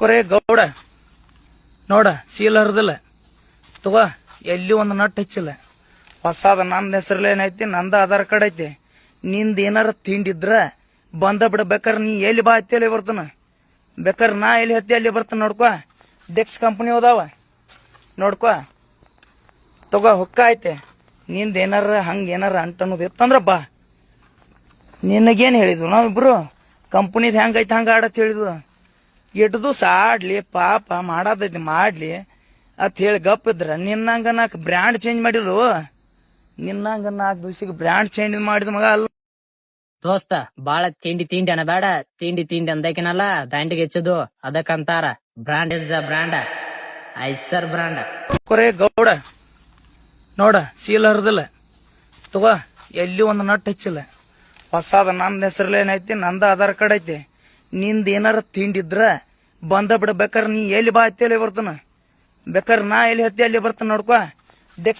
ಕೊರೆ ಗೌಡ. ನೋಡ, ಸೀಲ್ ಹರಿದಿಲ್ಲ. ತಗೋ, ಎಲ್ಲಿ ಒಂದು ನಟ್ ಹಚ್ಚಿಲ್ಲ. ಹೊಸಾದ ನನ್ನ ಹೆಸರ್ಲೇನೈತಿ ನಂದ ಆಧಾರ್ ಕಾರ್ಡ್ ಐತಿ. ನಿಂದ ಏನಾರ ತಿಂಡಿದ್ರ ಬಂದ ಬಿಡ, ಬೇಕಾರೆ ನೀ ಎಲ್ಲಿ ಬಾ ಹತ್ತಿ ಅಲ್ಲಿ ಬರ್ತಾನ. ಬೇಕಾರೆ ನಾ ಎಲ್ಲಿ ಹತ್ತಿ ಅಲ್ಲಿ ಬರ್ತಾನ ನೋಡ್ಕೊ. ಡೆಕ್ಸ್ ಕಂಪ್ನಿ ಹೋದಾವ ನೋಡ್ಕೊ. ತಗೋ, ಹೊಕ್ಕ ಐತೆ. ನಿಂದ ಏನಾರ ಹಂಗ ಏನಾರ ಅಂಟ ಅನ್ನೋದು ಇತ್ತಂದ್ರ ಬಾ. ನಿನಗೇನು ಹೇಳಿದ್ವು ನಾವಿಬ್ರು? ಕಂಪ್ನಿದ್ ಹೆಂಗೈತೆ ಹಂಗೆ ಆಡತ್ ಹೇಳಿದ್ವು. ದಿವಸ ಆಡ್ಲಿ ಪಾಪ ಮಾಡದೈತಿ ಮಾಡ್ಲಿ. ಅತ್ ಹೇಳಿ ಗಪ್ ಇದ್ರ ನಿನ್ನಂಗ ನಾಲ್ಕು ಬ್ರ್ಯಾಂಡ್ ಚೇಂಜ್ ಮಾಡಿರು ನಿನ್ನಂಗ ನಾಲ್ಕು ದಿವ್ಸಕ್ಕೆ ಬ್ರ್ಯಾಂಡ್ ಚೇಂಜ್ ಮಾಡಿದ ಮಗ ಅಲ್ಲ. ದೋಸ್ತ ಬಾಳ ತಿಂಡಿ ತಿಂಡಿ ಬೇಡ ತಿಂಡಿ ತಿಂಡಿ ಅಂದಕಿನಲ್ಲ ದಂಡಿಗೆ ಹೆಚ್ಚುದು. ಅದಕ್ಕಂತಾರ brand is the brand Eicher brand ಕೊರೆ ಗೌಡ ನೋಡ ಸೀಲ್ ಹರಿದಿಲ್ಲ. ತಗೋ ಎಲ್ಲಿ ಒಂದು ನಟ್ ಹಚ್ಚಿಲ್ಲ. ಹೊಸದ ನನ್ನ ಏನೈತಿ ನಂದ ಆಧಾರ್ ಕಾರ್ಡ್ ಐತಿ. ನಿಂದ ಏನಾರ ತಿಂಡಿದ್ರ ಬಂದ ಬಿಡ. ಬೇಕಾರೆ ನೀ ಎಲ್ಲಿ ಬಾ ಹತ್ತಿ ಅಲ್ಲಿ ಬರ್ತಾನ? ಬೇಕಾರೆ ನಾ ಎಲ್ಲಿ ಹತ್ತಿ ಅಲ್ಲಿ ಬರ್ತಾನ ನೋಡ್ಕೊ. ಡೆಕ್ಸ್